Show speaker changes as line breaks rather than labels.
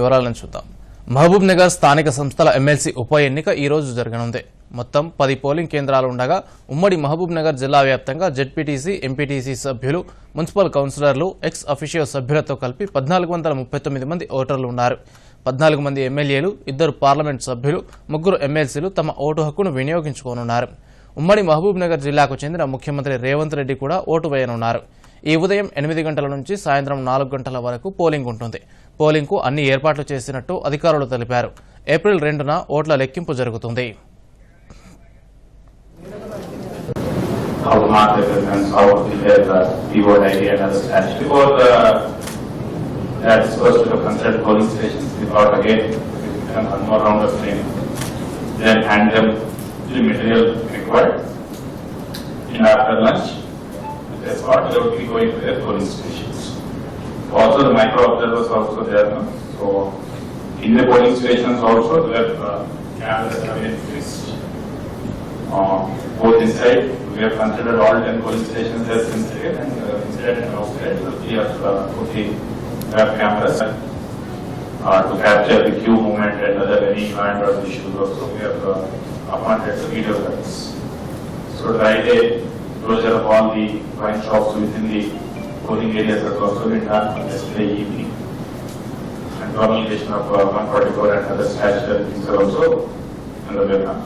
వివరాలను చూద్దాం. మహబూబ్ నగర్ స్థానిక సంస్థల ఎమ్మెల్సీ ఉప ఎన్నిక ఈ రోజు జరగనుంది. మొత్తం పది పోలింగ్ కేంద్రాలు ఉండగా ఉమ్మడి మహబూబ్ నగర్ జిల్లా వ్యాప్తంగా జెడ్పీటీసీ ఎంపీటీసీ సభ్యులు మున్సిపల్ కౌన్సిలర్లు ఎక్స్ అఫీషియో సభ్యులతో కలిపి పద్నాలుగు వందల ముప్పై తొమ్మిది మంది ఓటర్లు ఉన్నారు. పద్నాలుగు మంది ఎమ్మెల్యేలు ఇద్దరు పార్లమెంట్ సభ్యులు ముగ్గురు ఎమ్మెల్సీలు తమ ఓటు హక్కును వినియోగించుకోనున్నారు. ఉమ్మడి మహబూబ్ నగర్ జిల్లాకు చెందిన ముఖ్యమంత్రి రేవంత్ రెడ్డి కూడా ఓటు వేయనున్నారు. ఈ ఉదయం ఎనిమిది గంటల నుంచి సాయంత్రం నాలుగు గంటల వరకు పోలింగ్ ఉంటుంది. పోలింగ్కు అన్ని ఏర్పాట్లు చేసినట్టు అధికారులు తెలిపారు. ఏప్రిల్ రెండున ఓట్ల లెక్కింపు జరుగుతుంది.
That's would be going to their polling stations. Also, the micro observers also there, no? so in the polling stations also, there are cameras have been fixed. Uh, both inside, we have considered all ten police stations as inside and uh, inside and outside, we have uh, putting web cameras uh, to capture the queue movement and other any kind of issues also, we have uh, appointed the video guards. So dry day, closure of all the wine shops within the polling areas has also been done on yesterday evening. And promulgation of uh, one forty-four and other statutory things are also in now.